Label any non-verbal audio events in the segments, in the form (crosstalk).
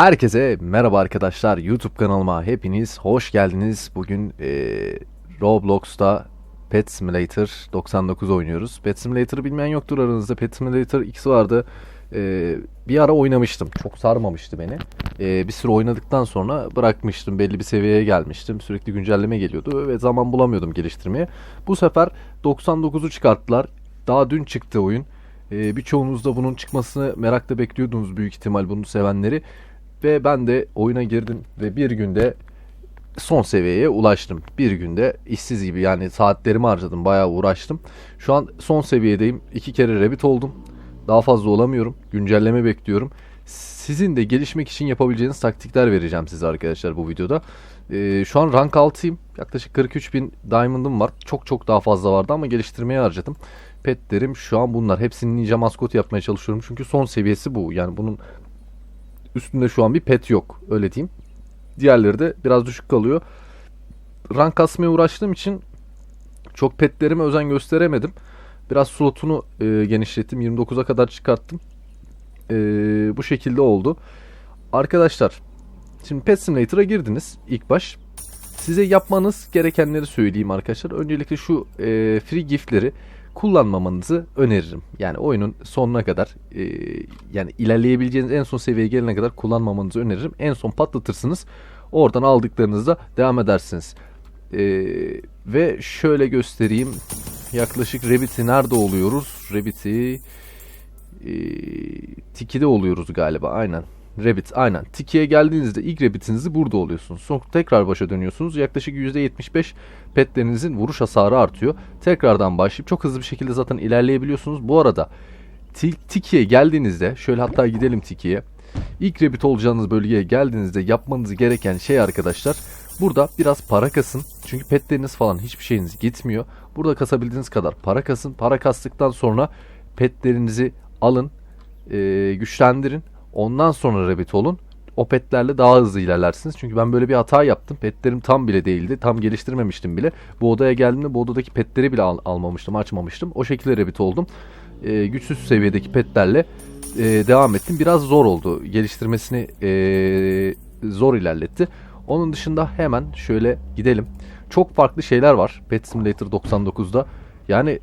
Herkese merhaba arkadaşlar. YouTube kanalıma hepiniz hoş geldiniz. Bugün eee, Roblox'ta Pet Simulator 99 oynuyoruz. Pet Simulator'ı bilmeyen yoktur aranızda. Pet Simulator X vardı. Eee, bir ara oynamıştım. Çok sarmamıştı beni. Eee, bir süre oynadıktan sonra bırakmıştım. Belli bir seviyeye gelmiştim. Sürekli güncelleme geliyordu ve zaman bulamıyordum geliştirmeye. Bu sefer 99'u çıkarttılar. Daha dün çıktı oyun. Ee, birçoğunuz da bunun çıkmasını merakla bekliyordunuz büyük ihtimal bunu sevenleri. Ve ben de oyuna girdim ve bir günde son seviyeye ulaştım. Bir günde işsiz gibi yani saatlerimi harcadım bayağı uğraştım. Şu an son seviyedeyim. İki kere rabbit oldum. Daha fazla olamıyorum. Güncelleme bekliyorum. Sizin de gelişmek için yapabileceğiniz taktikler vereceğim size arkadaşlar bu videoda. Ee, şu an rank 6'yım. Yaklaşık 43 bin diamond'ım var. Çok çok daha fazla vardı ama geliştirmeye harcadım. Petlerim şu an bunlar. Hepsini ninja maskot yapmaya çalışıyorum. Çünkü son seviyesi bu. Yani bunun üstünde şu an bir pet yok. Öyle diyeyim. Diğerleri de biraz düşük kalıyor. Rank kasmaya uğraştığım için çok petlerime özen gösteremedim. Biraz slotunu e, genişlettim. 29'a kadar çıkarttım. E, bu şekilde oldu. Arkadaşlar şimdi Pet Simulator'a girdiniz ilk baş. Size yapmanız gerekenleri söyleyeyim arkadaşlar. Öncelikle şu e, free gift'leri kullanmamanızı öneririm. Yani oyunun sonuna kadar e, yani ilerleyebileceğiniz en son seviyeye gelene kadar kullanmamanızı öneririm. En son patlatırsınız. Oradan aldıklarınızda devam edersiniz. E, ve şöyle göstereyim. Yaklaşık Rabbit'i nerede oluyoruz? Rabbit'i e, Tiki'de oluyoruz galiba aynen. Rabbit aynen. Tiki'ye geldiğinizde ilk Rabbit'inizi burada oluyorsunuz. Sonra tekrar başa dönüyorsunuz. Yaklaşık %75 petlerinizin vuruş hasarı artıyor. Tekrardan başlayıp çok hızlı bir şekilde zaten ilerleyebiliyorsunuz. Bu arada Ti- Tiki'ye geldiğinizde şöyle hatta gidelim Tiki'ye. İlk Rabbit olacağınız bölgeye geldiğinizde yapmanız gereken şey arkadaşlar burada biraz para kasın. Çünkü petleriniz falan hiçbir şeyiniz gitmiyor. Burada kasabildiğiniz kadar para kasın. Para kastıktan sonra petlerinizi alın, e, güçlendirin. Ondan sonra rabbit olun. O petlerle daha hızlı ilerlersiniz. Çünkü ben böyle bir hata yaptım. Petlerim tam bile değildi. Tam geliştirmemiştim bile. Bu odaya geldiğimde bu odadaki petleri bile al- almamıştım, açmamıştım. O şekilde rabbit oldum. E, güçsüz seviyedeki petlerle e, devam ettim. Biraz zor oldu. Geliştirmesini e, zor ilerletti. Onun dışında hemen şöyle gidelim. Çok farklı şeyler var Pet Simulator 99'da. Yani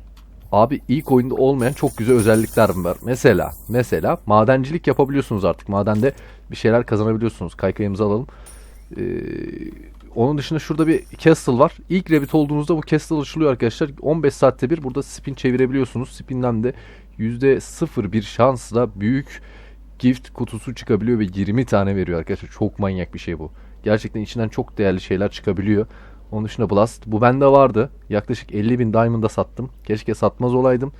Abi ilk oyunda olmayan çok güzel özellikler var. Mesela mesela madencilik yapabiliyorsunuz artık. Madende bir şeyler kazanabiliyorsunuz. Kaykayımızı alalım. Ee, onun dışında şurada bir castle var. İlk rabbit olduğunuzda bu castle açılıyor arkadaşlar. 15 saatte bir burada spin çevirebiliyorsunuz. Spinden de %0 bir şansla büyük gift kutusu çıkabiliyor ve 20 tane veriyor arkadaşlar. Çok manyak bir şey bu. Gerçekten içinden çok değerli şeyler çıkabiliyor. Onun dışında Blast. Bu bende vardı. Yaklaşık 50 bin Diamond'a sattım. Keşke satmaz olaydım.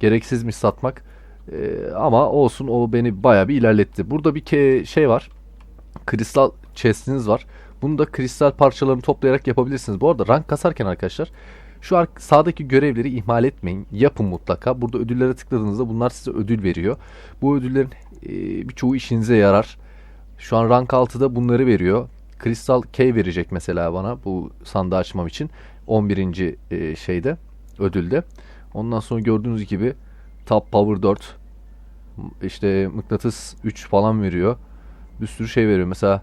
Gereksizmiş satmak. Ee, ama olsun o beni baya bir ilerletti. Burada bir şey var. Kristal chest'iniz var. Bunu da kristal parçalarını toplayarak yapabilirsiniz. Bu arada rank kasarken arkadaşlar şu sağdaki görevleri ihmal etmeyin. Yapın mutlaka. Burada ödüllere tıkladığınızda bunlar size ödül veriyor. Bu ödüllerin e, birçoğu işinize yarar. Şu an rank 6'da bunları veriyor. Kristal K verecek mesela bana bu sandığı açmam için 11. e, şeyde ödülde. Ondan sonra gördüğünüz gibi Top Power 4 işte mıknatıs 3 falan veriyor. Bir sürü şey veriyor. Mesela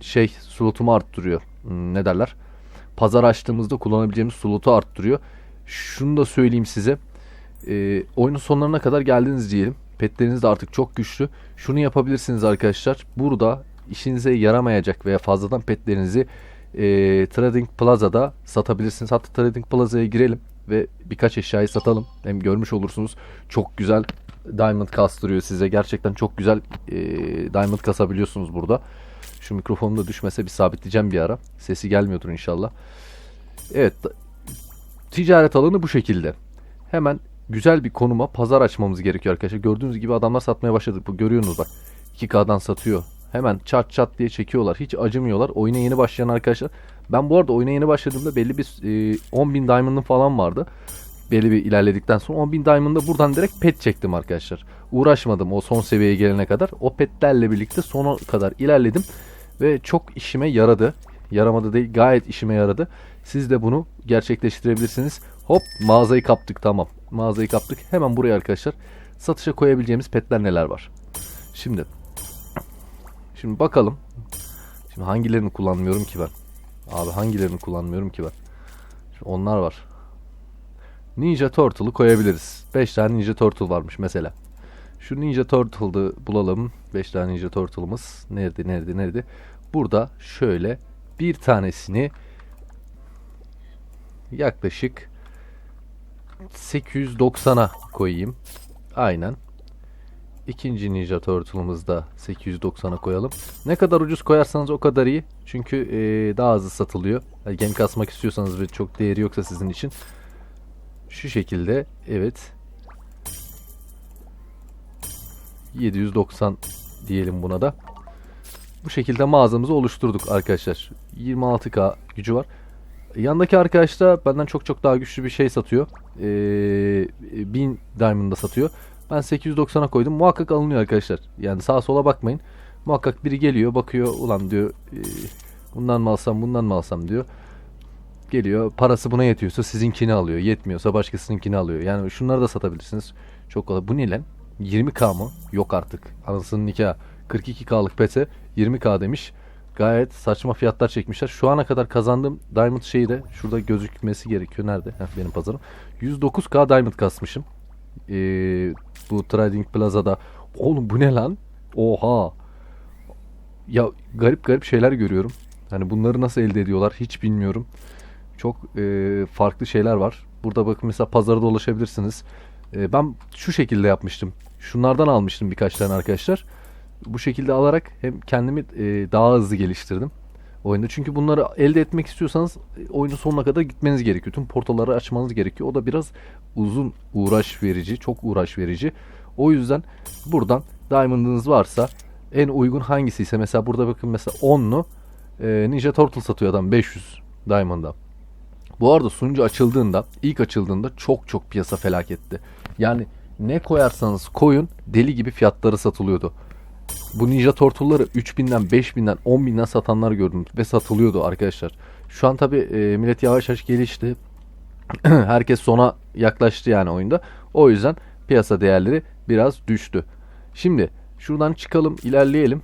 şey slotumu arttırıyor. Hmm, Ne derler? Pazar açtığımızda kullanabileceğimiz slotu arttırıyor. Şunu da söyleyeyim size. E, oyunun sonlarına kadar geldiniz diyelim. Petleriniz de artık çok güçlü. Şunu yapabilirsiniz arkadaşlar. Burada işinize yaramayacak veya fazladan petlerinizi e, Trading Plaza'da satabilirsiniz. Hatta Trading Plaza'ya girelim ve birkaç eşyayı satalım. Hem görmüş olursunuz çok güzel diamond kastırıyor size. Gerçekten çok güzel e, diamond kasabiliyorsunuz burada. Şu mikrofonum da düşmese bir sabitleyeceğim bir ara. Sesi gelmiyordur inşallah. Evet. Ticaret alanı bu şekilde. Hemen güzel bir konuma pazar açmamız gerekiyor arkadaşlar. Gördüğünüz gibi adamlar satmaya başladı. Bu görüyorsunuz bak. 2K'dan satıyor. Hemen çat çat diye çekiyorlar. Hiç acımıyorlar. Oyuna yeni başlayan arkadaşlar. Ben bu arada oyuna yeni başladığımda belli bir e, 10.000 diamond'ım falan vardı. Belli bir ilerledikten sonra 10.000 diamond'da buradan direkt pet çektim arkadaşlar. Uğraşmadım o son seviyeye gelene kadar. O petlerle birlikte sona kadar ilerledim. Ve çok işime yaradı. Yaramadı değil gayet işime yaradı. Siz de bunu gerçekleştirebilirsiniz. Hop mağazayı kaptık tamam. Mağazayı kaptık. Hemen buraya arkadaşlar satışa koyabileceğimiz petler neler var. Şimdi Şimdi bakalım. Şimdi hangilerini kullanmıyorum ki ben? Abi hangilerini kullanmıyorum ki ben? Şimdi onlar var. Ninja Turtle'ı koyabiliriz. 5 tane Ninja Turtle varmış mesela. Şu Ninja Turtle'ı bulalım. 5 tane Ninja Turtle'ımız. Nerede nerede nerede? Burada şöyle bir tanesini yaklaşık 890'a koyayım. Aynen. İkinci Ninja Turtle'ımızı da 890'a koyalım. Ne kadar ucuz koyarsanız o kadar iyi. Çünkü eee, daha hızlı satılıyor. Yani gem kasmak istiyorsanız ve çok değeri yoksa sizin için. Şu şekilde evet. 790 diyelim buna da. Bu şekilde mağazamızı oluşturduk arkadaşlar. 26k gücü var. Yandaki arkadaş da benden çok çok daha güçlü bir şey satıyor. Ee, 1000 Diamond'da satıyor. Ben 890'a koydum. Muhakkak alınıyor arkadaşlar. Yani sağa sola bakmayın. Muhakkak biri geliyor bakıyor ulan diyor "ee, bundan mı alsam bundan mı alsam diyor. Geliyor parası buna yetiyorsa sizinkini alıyor. Yetmiyorsa başkasınınkini alıyor. Yani şunları da satabilirsiniz. Çok kolay. Bu ne lan? 20k mı? Yok artık. Anasının nikahı. 42k'lık pete 20k demiş. Gayet saçma fiyatlar çekmişler. Şu ana kadar kazandığım Diamond şeyi de şurada gözükmesi gerekiyor. Nerede? Heh, benim pazarım. 109k Diamond kasmışım. Ee, bu Trading Plaza'da. Oğlum bu ne lan? Oha. Ya garip garip şeyler görüyorum. Hani bunları nasıl elde ediyorlar hiç bilmiyorum. Çok e, farklı şeyler var. Burada bakın mesela pazara da ulaşabilirsiniz. E, ben şu şekilde yapmıştım. Şunlardan almıştım birkaç tane arkadaşlar. Bu şekilde alarak hem kendimi e, daha hızlı geliştirdim oyunda. Çünkü bunları elde etmek istiyorsanız e, oyunun sonuna kadar gitmeniz gerekiyor. Tüm portalları açmanız gerekiyor. O da biraz uzun uğraş verici, çok uğraş verici. O yüzden buradan Diamond'ınız varsa en uygun hangisi ise mesela burada bakın mesela 10'lu e, Ninja Turtle satıyor adam 500 Diamond'a. Bu arada sunucu açıldığında, ilk açıldığında çok çok piyasa felaketti. Yani ne koyarsanız koyun deli gibi fiyatları satılıyordu. Bu Ninja Turtle'ları 3000'den, 5000'den, 10.000'den satanlar gördüm ve satılıyordu arkadaşlar. Şu an tabi millet yavaş yavaş gelişti. (clears throat) Herkes sona yaklaştı yani oyunda. O yüzden piyasa değerleri biraz düştü. Şimdi şuradan çıkalım, ilerleyelim.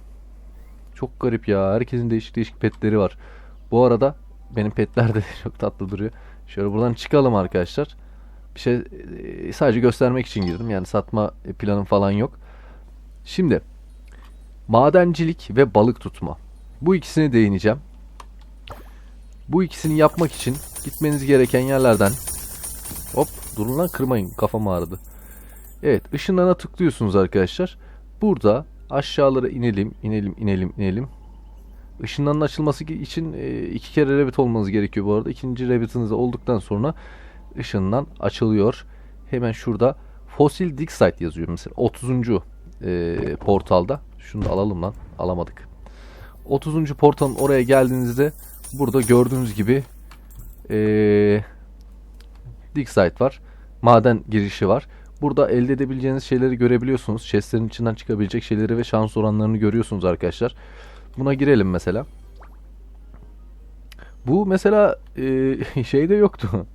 Çok garip ya. Herkesin değişik değişik petleri var. Bu arada benim petler de (laughs) çok tatlı duruyor. Şöyle buradan çıkalım arkadaşlar. Bir şey e, sadece göstermek için girdim. Yani satma planım falan yok. Şimdi madencilik ve balık tutma. Bu ikisini değineceğim. Bu ikisini yapmak için gitmeniz gereken yerlerden hop durun lan kırmayın kafam ağrıdı. Evet ışınlarına tıklıyorsunuz arkadaşlar. Burada aşağılara inelim inelim inelim inelim. Işınların açılması için e, iki kere rabbit olmanız gerekiyor bu arada. İkinci rabbitiniz olduktan sonra ışından açılıyor. Hemen şurada Fossil Dig Site yazıyor mesela 30. E, portalda. Şunu da alalım lan. Alamadık. 30. portalın oraya geldiğinizde burada gördüğünüz gibi e, Dig Site var. Maden girişi var. Burada elde edebileceğiniz şeyleri görebiliyorsunuz. Chestlerin içinden çıkabilecek şeyleri ve şans oranlarını görüyorsunuz arkadaşlar. Buna girelim mesela. Bu mesela e, (laughs) şeyde yoktu.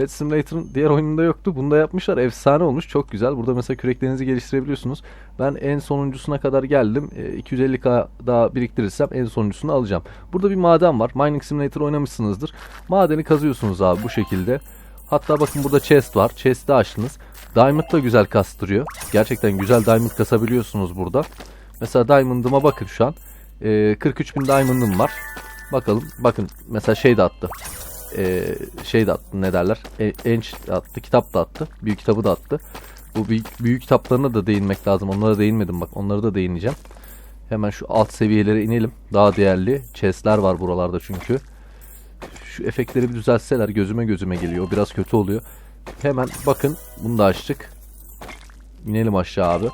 Pet Simulator'ın diğer oyununda yoktu. Bunda yapmışlar. Efsane olmuş. Çok güzel. Burada mesela küreklerinizi geliştirebiliyorsunuz. Ben en sonuncusuna kadar geldim. E, 250k daha biriktirirsem en sonuncusunu alacağım. Burada bir maden var. Mining Simulator oynamışsınızdır. Madeni kazıyorsunuz abi bu şekilde. Hatta bakın burada chest var. Chest'i açtınız. Diamond da güzel kastırıyor. Gerçekten güzel diamond kasabiliyorsunuz burada. Mesela diamond'ıma bakın şu an. E, 43.000 diamond'ım var. Bakalım. Bakın mesela şey de attı. E, şey de attı ne derler. E, de attı. Kitap da attı. Büyük kitabı da attı. Bu büyük, büyük kitaplarına da değinmek lazım. Onlara değinmedim bak. Onları da değineceğim. Hemen şu alt seviyelere inelim. Daha değerli chest'ler var buralarda çünkü. Şu efektleri bir düzeltseler gözüme gözüme geliyor. Biraz kötü oluyor. Hemen bakın bunu da açtık. İnelim aşağı abi.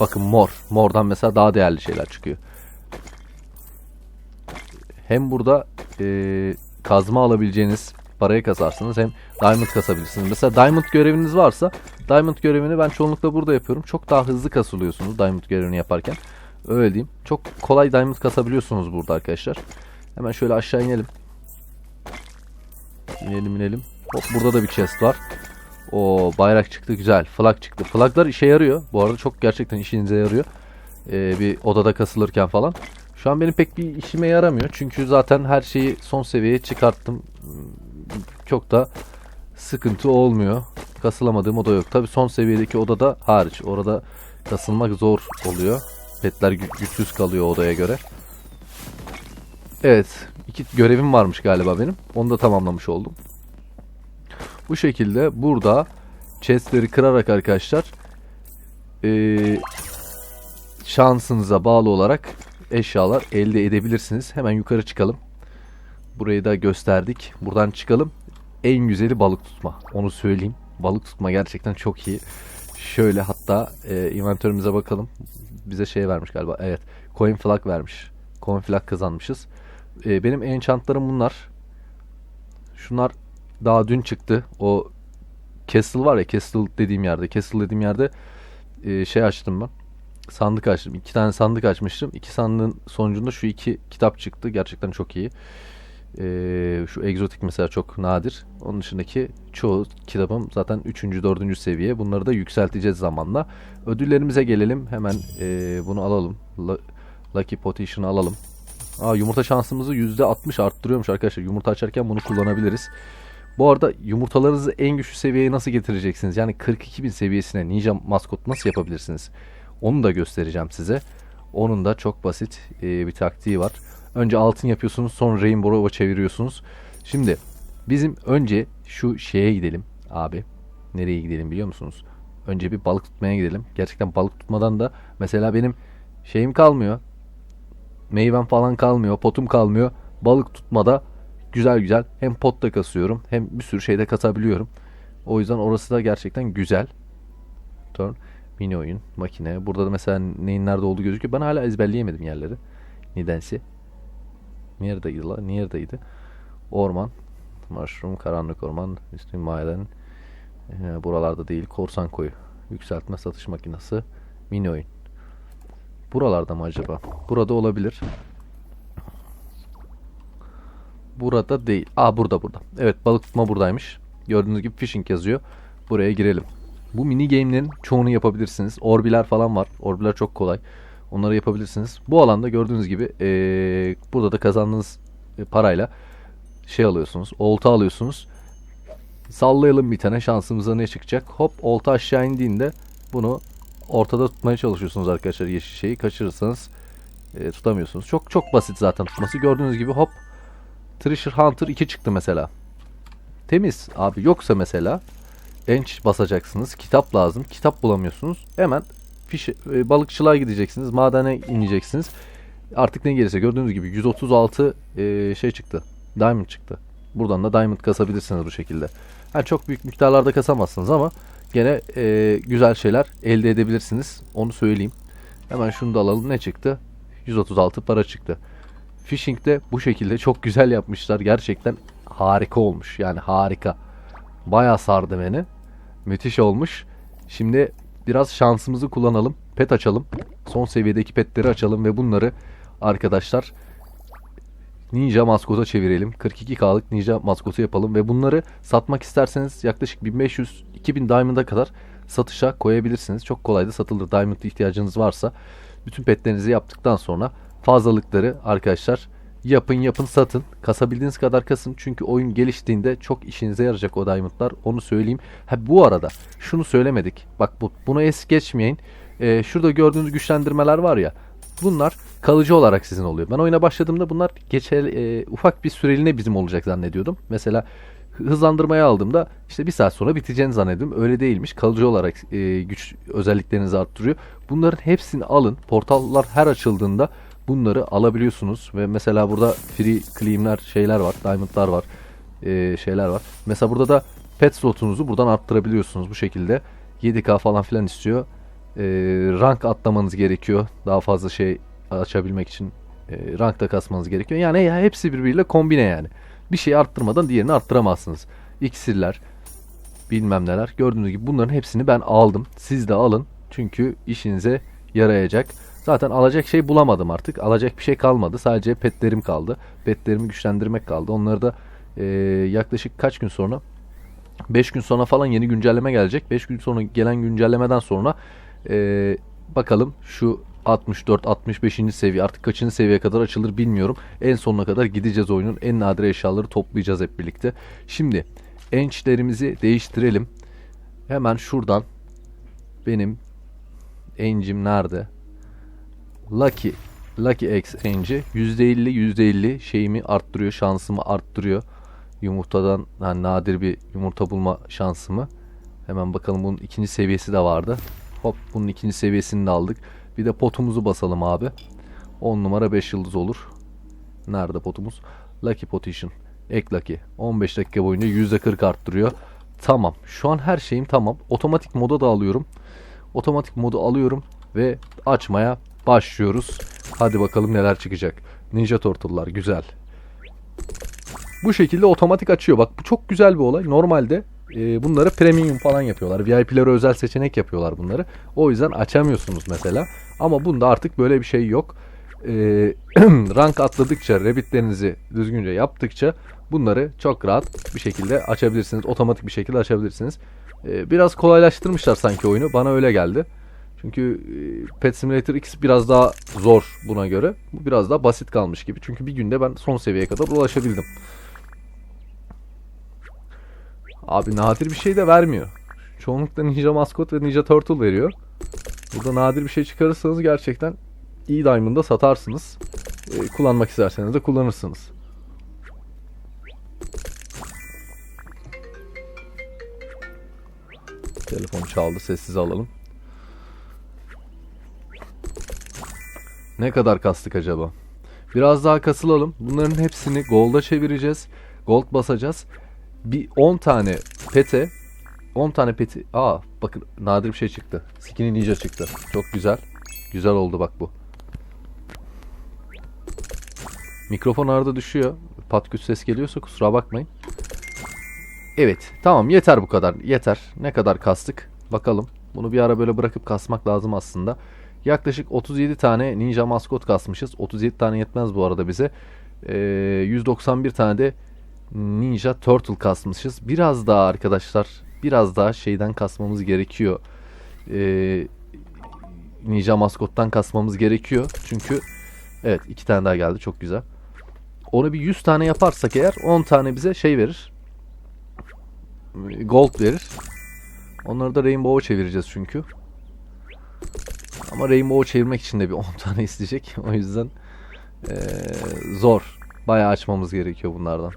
Bakın mor. Mordan mesela daha değerli şeyler çıkıyor. Hem burada e, kazma alabileceğiniz parayı kasarsınız hem diamond kasabilirsiniz. Mesela diamond göreviniz varsa diamond görevini ben çoğunlukla burada yapıyorum. Çok daha hızlı kasılıyorsunuz diamond görevini yaparken. Öyle diyeyim. Çok kolay diamond kasabiliyorsunuz burada arkadaşlar. Hemen şöyle aşağı inelim. İnelim inelim. Hop burada da bir chest var. O bayrak çıktı güzel. Flag çıktı. Flaglar işe yarıyor. Bu arada çok gerçekten işinize yarıyor. Ee, bir odada kasılırken falan. Şu an benim pek bir işime yaramıyor. Çünkü zaten her şeyi son seviyeye çıkarttım. Çok da sıkıntı olmuyor. Kasılamadığım oda yok. Tabi son seviyedeki odada hariç. Orada kasılmak zor oluyor. Petler gü- güçsüz kalıyor odaya göre. Evet. iki görevim varmış galiba benim. Onu da tamamlamış oldum. Bu şekilde burada chestleri kırarak arkadaşlar eee, şansınıza bağlı olarak eşyalar elde edebilirsiniz. Hemen yukarı çıkalım. Burayı da gösterdik. Buradan çıkalım. En güzeli balık tutma. Onu söyleyeyim. Balık tutma gerçekten çok iyi. Şöyle hatta e, inventörümüze bakalım. Bize şey vermiş galiba. Evet. Coin flag vermiş. Coin flag kazanmışız. E, benim enchantlarım bunlar. Şunlar daha dün çıktı. O Castle var ya Castle dediğim yerde. Castle dediğim yerde e, şey açtım ben. Sandık açtım. İki tane sandık açmıştım. İki sandığın sonucunda şu iki kitap çıktı. Gerçekten çok iyi. Ee, şu egzotik mesela çok nadir. Onun dışındaki çoğu kitabım zaten 3. 4. seviye. Bunları da yükselteceğiz zamanla. Ödüllerimize gelelim. Hemen ee, bunu alalım. La- Lucky Potion'ı alalım. Aa, yumurta şansımızı %60 arttırıyormuş arkadaşlar. Yumurta açarken bunu kullanabiliriz. Bu arada yumurtalarınızı en güçlü seviyeye nasıl getireceksiniz? Yani 42.000 seviyesine Ninja maskot nasıl yapabilirsiniz? Onu da göstereceğim size. Onun da çok basit e, bir taktiği var. Önce altın yapıyorsunuz sonra Rainbow'a çeviriyorsunuz. Şimdi bizim önce şu şeye gidelim abi. Nereye gidelim biliyor musunuz? Önce bir balık tutmaya gidelim. Gerçekten balık tutmadan da mesela benim şeyim kalmıyor. Meyvem falan kalmıyor. Potum kalmıyor. Balık tutmada güzel güzel hem pot da kasıyorum hem bir sürü şeyde kasabiliyorum. O yüzden orası da gerçekten güzel. Turn, mini oyun, makine. Burada da mesela neyin nerede olduğu gözüküyor. Ben hala ezberleyemedim yerleri. Nedense. Neredeydi la? Neredeydi? Orman. Mushroom, karanlık orman, üstün maden. Ee, buralarda değil. Korsan koyu. Yükseltme satış makinesi. Mini oyun. Buralarda mı acaba? Burada olabilir. Burada değil. Aa burada burada. Evet balık tutma buradaymış. Gördüğünüz gibi fishing yazıyor. Buraya girelim. Bu mini game'lerin çoğunu yapabilirsiniz. Orbiler falan var. Orbiler çok kolay. Onları yapabilirsiniz. Bu alanda gördüğünüz gibi eee, burada da kazandığınız e, parayla şey alıyorsunuz. Olta alıyorsunuz. Sallayalım bir tane şansımıza ne çıkacak. Hop olta aşağı indiğinde bunu ortada tutmaya çalışıyorsunuz arkadaşlar. Yeşil şeyi kaçırırsanız e, tutamıyorsunuz. Çok çok basit zaten tutması. Gördüğünüz gibi hop Treasure Hunter 2 çıktı mesela. Temiz abi yoksa mesela enç basacaksınız. Kitap lazım. Kitap bulamıyorsunuz. Hemen fiş, e, balıkçılığa gideceksiniz. Madene ineceksiniz. Artık ne gelirse gördüğünüz gibi 136 e, şey çıktı. Diamond çıktı. Buradan da diamond kasabilirsiniz bu şekilde. Yani çok büyük miktarlarda kasamazsınız ama gene e, güzel şeyler elde edebilirsiniz. Onu söyleyeyim. Hemen şunu da alalım. Ne çıktı? 136 para çıktı. Fishing de bu şekilde çok güzel yapmışlar. Gerçekten harika olmuş. Yani harika. Bayağı sardı beni. Müthiş olmuş. Şimdi biraz şansımızı kullanalım. Pet açalım. Son seviyedeki petleri açalım ve bunları arkadaşlar Ninja maskota çevirelim. 42K'lık Ninja maskotu yapalım ve bunları satmak isterseniz yaklaşık 1500-2000 Diamond'a kadar satışa koyabilirsiniz. Çok kolay da satılır. Diamond ihtiyacınız varsa bütün petlerinizi yaptıktan sonra fazlalıkları arkadaşlar yapın yapın satın. Kasabildiğiniz kadar kasın. Çünkü oyun geliştiğinde çok işinize yarayacak o diamondlar. Onu söyleyeyim. Ha bu arada şunu söylemedik. Bak bu, bunu es geçmeyin. Ee, şurada gördüğünüz güçlendirmeler var ya. Bunlar kalıcı olarak sizin oluyor. Ben oyuna başladığımda bunlar geçer e, ufak bir süreliğine bizim olacak zannediyordum. Mesela hızlandırmaya aldığımda işte bir saat sonra biteceğini zannediyordum. Öyle değilmiş. Kalıcı olarak e, güç özelliklerinizi arttırıyor. Bunların hepsini alın. Portallar her açıldığında bunları alabiliyorsunuz ve mesela burada free claim'ler şeyler var, diamond'lar var, e, şeyler var. Mesela burada da pet slotunuzu buradan arttırabiliyorsunuz bu şekilde. 7K falan filan istiyor. E, rank atlamanız gerekiyor. Daha fazla şey açabilmek için e, rank da kasmanız gerekiyor. Yani ya hepsi birbiriyle kombine yani. Bir şeyi arttırmadan diğerini arttıramazsınız. İksirler, bilmem neler. Gördüğünüz gibi bunların hepsini ben aldım. Siz de alın. Çünkü işinize yarayacak. Zaten alacak şey bulamadım artık. Alacak bir şey kalmadı. Sadece petlerim kaldı. Petlerimi güçlendirmek kaldı. Onları da e, yaklaşık kaç gün sonra 5 gün sonra falan yeni güncelleme gelecek. 5 gün sonra gelen güncellemeden sonra e, bakalım şu 64-65. seviye artık kaçıncı seviyeye kadar açılır bilmiyorum. En sonuna kadar gideceğiz oyunun. En nadir eşyaları toplayacağız hep birlikte. Şimdi enchlerimizi değiştirelim. Hemen şuradan benim encim nerede? Lucky Lucky X enci %50 %50 şeyimi arttırıyor, şansımı arttırıyor. Yumurtadan hani nadir bir yumurta bulma şansımı. Hemen bakalım bunun ikinci seviyesi de vardı. Hop bunun ikinci seviyesini de aldık. Bir de potumuzu basalım abi. 10 numara 5 yıldız olur. Nerede potumuz? Lucky Potion. Ek Lucky. 15 dakika boyunca %40 arttırıyor. Tamam. Şu an her şeyim tamam. Otomatik moda da alıyorum. Otomatik modu alıyorum ve açmaya başlıyoruz. Hadi bakalım neler çıkacak. Ninja Turtle'lar güzel. Bu şekilde otomatik açıyor. Bak bu çok güzel bir olay. Normalde e, bunları premium falan yapıyorlar. VIP'lere özel seçenek yapıyorlar bunları. O yüzden açamıyorsunuz mesela. Ama bunda artık böyle bir şey yok. E, (clears throat) rank atladıkça, rabbitlerinizi düzgünce yaptıkça bunları çok rahat bir şekilde açabilirsiniz. Otomatik bir şekilde açabilirsiniz. E, biraz kolaylaştırmışlar sanki oyunu. Bana öyle geldi. Çünkü e, Pet Simulator X biraz daha zor buna göre. Bu biraz daha basit kalmış gibi. Çünkü bir günde ben son seviyeye kadar ulaşabildim. Abi nadir bir şey de vermiyor. Çoğunlukla Ninja Maskot ve Ninja Turtle veriyor. Burada nadir bir şey çıkarırsanız gerçekten iyi Diamond'da satarsınız. E, kullanmak isterseniz de kullanırsınız. Telefon çaldı sessiz alalım. Ne kadar kastık acaba? Biraz daha kasılalım. Bunların hepsini gold'a çevireceğiz. Gold basacağız. Bir 10 tane pete 10 tane peti. Aa bakın nadir bir şey çıktı. Skinny Ninja çıktı. Çok güzel. Güzel oldu bak bu. Mikrofon arada düşüyor. Patküt ses geliyorsa kusura bakmayın. Evet. Tamam yeter bu kadar. Yeter. Ne kadar kastık? Bakalım. Bunu bir ara böyle bırakıp kasmak lazım aslında. Yaklaşık 37 tane ninja maskot kasmışız. 37 tane yetmez bu arada bize. Ee, 191 tane de ninja turtle kasmışız. Biraz daha arkadaşlar biraz daha şeyden kasmamız gerekiyor. Ee, ninja maskottan kasmamız gerekiyor. Çünkü evet iki tane daha geldi çok güzel. Onu bir 100 tane yaparsak eğer 10 tane bize şey verir. Gold verir. Onları da Rainbow'a çevireceğiz çünkü. Ama Rainbow'u çevirmek için de bir (laughs) 10 tane isteyecek. O yüzden ee, zor. Bayağı açmamız gerekiyor bunlardan.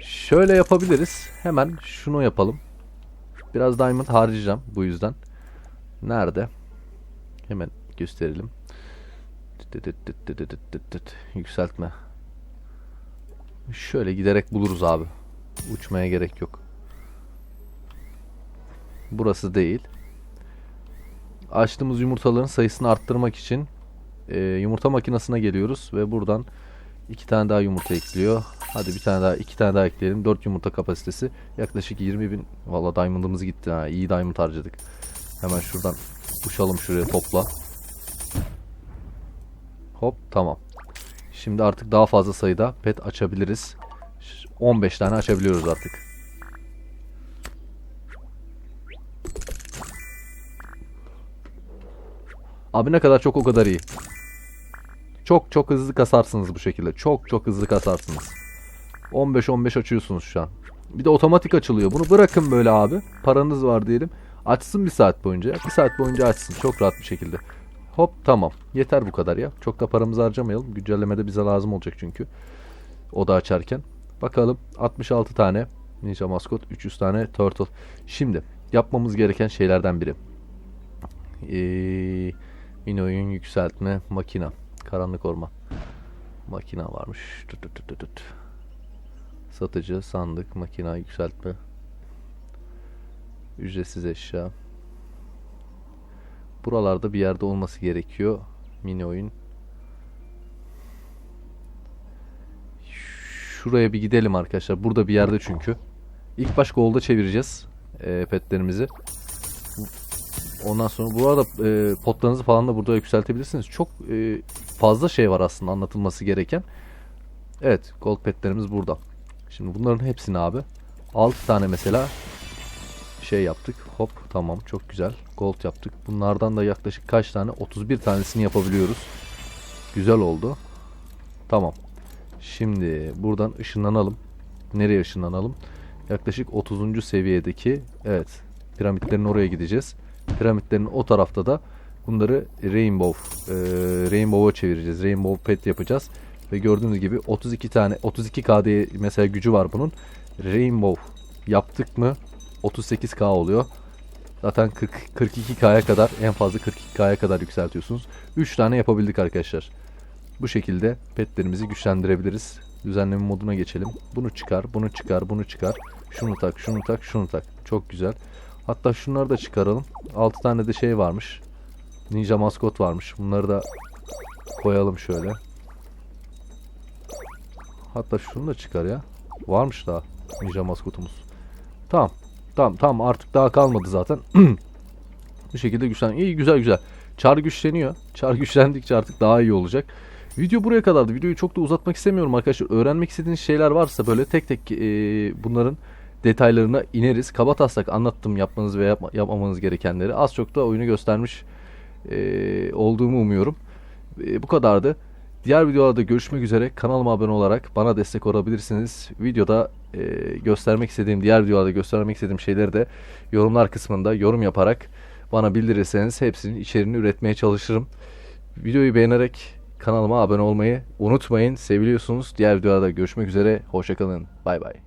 Şöyle yapabiliriz. Hemen şunu yapalım. Biraz diamond harcayacağım bu yüzden. Nerede? Hemen gösterelim. Yükseltme. Şöyle giderek buluruz abi. Uçmaya gerek yok. Burası değil. Açtığımız yumurtaların sayısını arttırmak için e, yumurta makinesine geliyoruz ve buradan iki tane daha yumurta ekliyor. Hadi bir tane daha iki tane daha ekleyelim. 4 yumurta kapasitesi. Yaklaşık 20 bin. Valla diamond'ımız gitti ha. İyi diamond harcadık. Hemen şuradan uçalım şuraya topla. Hop tamam. Şimdi artık daha fazla sayıda pet açabiliriz. 15 tane açabiliyoruz artık. Abi ne kadar çok o kadar iyi. Çok çok hızlı kasarsınız bu şekilde. Çok çok hızlı kasarsınız. 15-15 açıyorsunuz şu an. Bir de otomatik açılıyor. Bunu bırakın böyle abi. Paranız var diyelim. Açsın bir saat boyunca. Bir saat boyunca açsın. Çok rahat bir şekilde. Hop tamam. Yeter bu kadar ya. Çok da paramızı harcamayalım. Güncellemede bize lazım olacak çünkü. O da açarken. Bakalım 66 tane Ninja Maskot, 300 tane Turtle. Şimdi yapmamız gereken şeylerden biri. Ee, mini oyun yükseltme makina. Karanlık orman. Makina varmış. Tut tut tut tut. Satıcı, sandık, makina yükseltme. Ücretsiz eşya. Buralarda bir yerde olması gerekiyor. Mini oyun. Şuraya bir gidelim arkadaşlar. Burada bir yerde çünkü. İlk baş golda çevireceğiz e, petlerimizi. Ondan sonra bu arada e, potlarınızı falan da burada yükseltebilirsiniz. Çok e, fazla şey var aslında anlatılması gereken. Evet gold petlerimiz burada. Şimdi bunların hepsini abi 6 tane mesela şey yaptık. Hop tamam çok güzel. Gold yaptık. Bunlardan da yaklaşık kaç tane? 31 tanesini yapabiliyoruz. Güzel oldu. Tamam. Şimdi buradan ışınlanalım. Nereye ışınlanalım? Yaklaşık 30. seviyedeki evet piramitlerin oraya gideceğiz. Piramitlerin o tarafta da bunları Rainbow e, Rainbow'a çevireceğiz. Rainbow Pet yapacağız. Ve gördüğünüz gibi 32 tane 32 KD mesela gücü var bunun. Rainbow yaptık mı 38k oluyor. Zaten 40 42k'ya kadar en fazla 42k'ya kadar yükseltiyorsunuz. 3 tane yapabildik arkadaşlar. Bu şekilde petlerimizi güçlendirebiliriz. Düzenleme moduna geçelim. Bunu çıkar, bunu çıkar, bunu çıkar. Şunu tak, şunu tak, şunu tak. Çok güzel. Hatta şunları da çıkaralım. 6 tane de şey varmış. Ninja maskot varmış. Bunları da koyalım şöyle. Hatta şunu da çıkar ya. Varmış daha ninja maskotumuz. Tamam. Tamam tamam artık daha kalmadı zaten. (clears throat) Bu şekilde güçlen. İyi güzel güzel. Çar güçleniyor. Çar güçlendikçe artık daha iyi olacak. Video buraya kadardı. Videoyu çok da uzatmak istemiyorum arkadaşlar. Öğrenmek istediğiniz şeyler varsa böyle tek tek e, bunların detaylarına ineriz. Kaba taslak anlattım yapmanız ve yapma, yapmamanız gerekenleri. Az çok da oyunu göstermiş e, olduğumu umuyorum. E, bu kadardı. Diğer videolarda görüşmek üzere. Kanalıma abone olarak bana destek olabilirsiniz. Videoda e, göstermek istediğim, diğer videolarda göstermek istediğim şeyleri de yorumlar kısmında yorum yaparak bana bildirirseniz hepsinin içeriğini üretmeye çalışırım. Videoyu beğenerek kanalıma abone olmayı unutmayın. Seviliyorsunuz. Diğer videolarda görüşmek üzere. Hoşçakalın. Bay bay.